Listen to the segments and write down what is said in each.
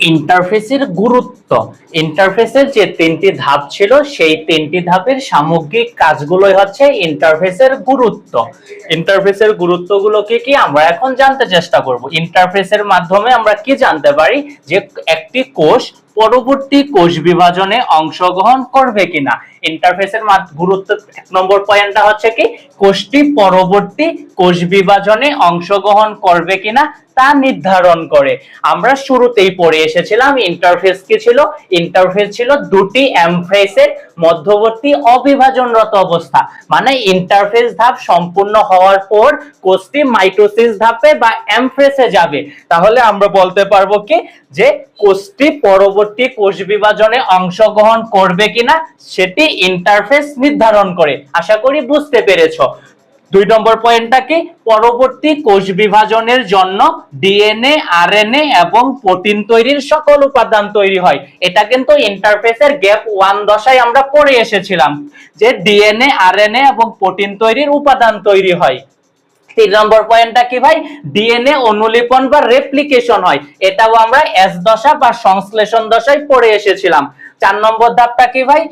ইন্টারফেসের গুরুত্ব। ইন্টারফেসের যে তিনটি ধাপ ছিল, সেই তিনটি ধাপের সামগ্রিক কাজগুলোই হচ্ছে ইন্টারফেসের গুরুত্ব। ইন্টারফেসের গুরুত্বগুলো কি কি? আমরা এখন জানতে চেষ্টা করব। ইন্টারফেসের মাধ্যমে আমরা কি জানতে পারি যে একটি কোষ পরবর্তী কোষ বিভাজনে অংশগ্রহণ করবে কিনা? ইন্টারফেসের গুরুত্ব, এক নম্বর পয়েন্টটা হচ্ছে কি, কোষটি পরবর্তী কোষ বিভাজনে অংশগ্রহণ করবে কিনা তা নির্ধারণ করে। আমরা শুরুতেই পড়ে এসেছিলাম ইন্টারফেস কি ছিল? ইন্টারফেস ছিল দুটি এমফ্রেসের মধ্যবর্তী অবিভাজনরত অবস্থা। মানে ইন্টারফেস ধাপ সম্পূর্ণ হওয়ার পর কোষটি মাইটোসিস ধাপে বা এমফ্রেসে যাবে। তাহলে আমরা বলতে পারব কি, যে কোষটি পরবর্তী কোষ বিভাজনে অংশগ্রহণ করবে কিনা, সেটি ইন্টারফেস নির্ধারণ করে। আশা করি বুঝতে পেরেছ। দুই নম্বর পয়েন্টটা কি? পরবর্তী কোষ বিভাজনের জন্য ডিএনএ আরএনএ এবং প্রোটিন তৈরির সকল উপাদান তৈরি হয়। এটা কিন্তু ইন্টারফেসের গ্যাপ ওয়ান দশায় আমরা পড়ে এসেছিলাম, যে ডিএনএ আরএনএ এবং প্রোটিন তৈরির উপাদান তৈরি হয়। তিন নম্বর পয়েন্টটা কি ভাই? ডিএনএ অনুলিপন বা রেপ্লিকেশন হয়। এটাও আমরা এস দশা বা সংশ্লেষণ দশায় পড়ে এসেছিলাম। চার নম্বর ধাপটা কি ভাই?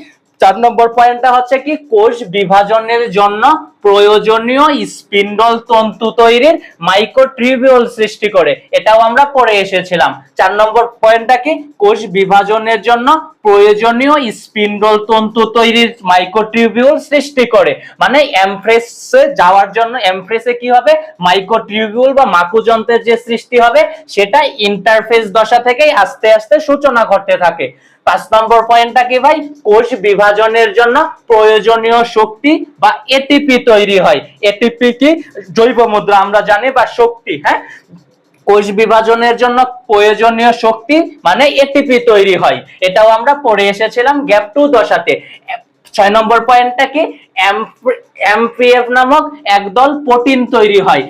চার নম্বর পয়েন্টটা হচ্ছে কি, কোষ বিভাজনের জন্য প্রয়োজনীয় স্পিন্ডল তন্তু তৈরির মাইক্রোট্রিবিউল সৃষ্টি করে। এটাও আমরা পড়ে এসেছিলাম। চার নম্বর পয়েন্টটা কি, কোষ বিভাজনের জন্য প্রয়োজনীয় স্পিন্ডল তন্তু তৈরির মাইক্রোটিউবিউল সৃষ্টি করে। মানে এমফ্রেসে যাওয়ার জন্য এমফ্রেসে কি হবে? মাইক্রোটিউবিউল বা মাকুযন্ত্রের যে সৃষ্টি হবে, সেটা ইন্টারফেস দশা থেকেই আস্তে আস্তে সূচনা ঘটতে থাকে। পাঁচ নম্বর পয়েন্টটা কি ভাই? কোষ বিভাজনের জন্য প্রয়োজনীয় শক্তি বা এটিপি তৈরি হয়। এটিপি কি? জৈব মুদ্রা, আমরা জানি, বা শক্তি হ্যাঁ? কোষ বিভাজনের জন্য প্রয়োজনীয় শক্তি মানে এটিপি তৈরি হয়। এটাও আমরা পড়ে এসেছিলাম গ্যাপ টু দশাতে। ছয় নম্বর পয়েন্টটা কি? এমপিএফ নামক একদল প্রোটিন তৈরি হয়।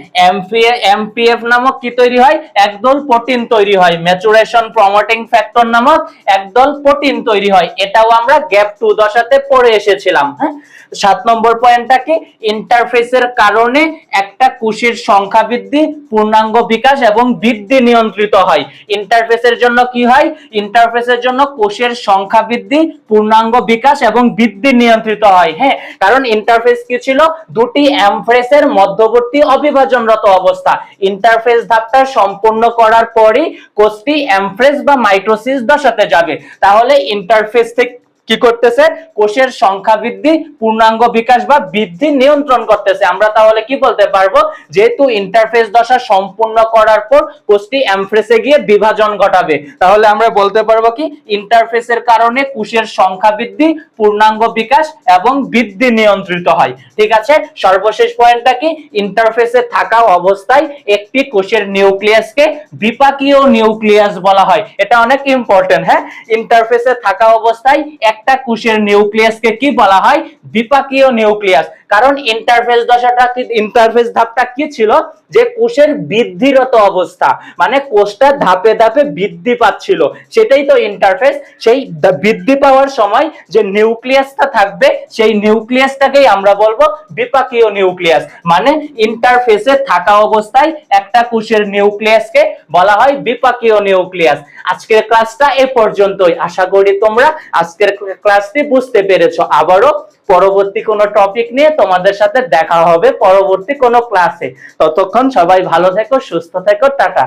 এমপিএফ নামক কি তৈরি হয়? একদল প্রোটিন তৈরি হয়। ম্যাচুরেশন প্রমোটিং ফ্যাক্টর নামক একদল প্রোটিন তৈরি হয়। এটাও আমরা গ্যাপ টু দশাতে পড়ে এসেছিলাম হ্যাঁ? সাত নম্বর পয়েন্টটা কি? ইন্টারফেসের কারণে একটা কোষের সংখ্যা বৃদ্ধি, পূর্ণাঙ্গ বিকাশ এবং বৃদ্ধি নিয়ন্ত্রিত হয়। ইন্টারফেসের জন্য কি হয়? ইন্টারফেসের জন্য কোষের সংখ্যা বৃদ্ধি, পূর্ণাঙ্গ বিকাশ এবং বৃদ্ধি নিয়ন্ত্রিত হয়। হ্যাঁ কারণ ইন্টারফেস কি ছিল? দুটি এমফ্রেসের মধ্যবর্তী অবিভাজনরত অবস্থা। ইন্টারফেস ধাপটা সম্পূর্ণ করার পরই কোষটি এমফ্রেস বা মাইটোসিস দশাতে যাবে। তাহলে ইন্টারফেস থেকে কি করতেছে? কোষের সংখ্যা বৃদ্ধি, পূর্ণাঙ্গ বিকাশ বা বৃদ্ধি নিয়ন্ত্রণ করতেছে। আমরা তাহলে কি বলতে পারব? যেহেতু ইন্টারফেস দশা সম্পূর্ণ করার পর কোষটি এমফ্রেসে গিয়ে বিভাজন ঘটাবে। তাহলে আমরা বলতে পারব কি? ইন্টারফেসের কারণে কোষের সংখ্যা বৃদ্ধি, পূর্ণাঙ্গ বিকাশ এবং বৃদ্ধি নিয়ন্ত্রিত হয়। ঠিক আছে? সর্বশেষ পয়েন্টটা কি? ইন্টারফেসে থাকা অবস্থায় একটি কোষের নিউক্লিয়াসকে বিপাকীয় নিউক্লিয়াস বলা হয়। এটা অনেক ইম্পর্টেন্ট হ্যাঁ? ইন্টারফেসে থাকা অবস্থায় একটা কোষের নিউক্লিয়াসকে কি বলা হয়? বিপাকীয় নিউক্লিয়াস। কারণ ইন্টারফেস দশাটা ইন্টারফেস ধাপটা কি ছিল? যে কোষের বৃদ্ধিরত অবস্থা মানে কোষটা ধাপে ধাপে বৃদ্ধি পাচ্ছিল। সেটাই তো ইন্টারফেস সেই বৃদ্ধি পাওয়ার সময় যে নিউক্লিয়াসটা থাকবে, সেই নিউক্লিয়াসটাকেই আমরা বলব বিপাকীয় নিউক্লিয়াস মানে ইন্টারফেসে থাকা অবস্থায় একটা কোষের নিউক্লিয়াসকে বলা হয় বিপাকীয় নিউক্লিয়াস আজকের ক্লাসটা এ পর্যন্তই। আশা করি তোমরা আজকের ক্লাসটি বুঝতে পেরেছ। আবারও পরবর্তী কোনো টপিক নিয়ে তোমাদের সাথে দেখা হবে পরবর্তী কোনো ক্লাসে ততক্ষণ সবাই ভালো থেকো সুস্থ থেকো টাটা।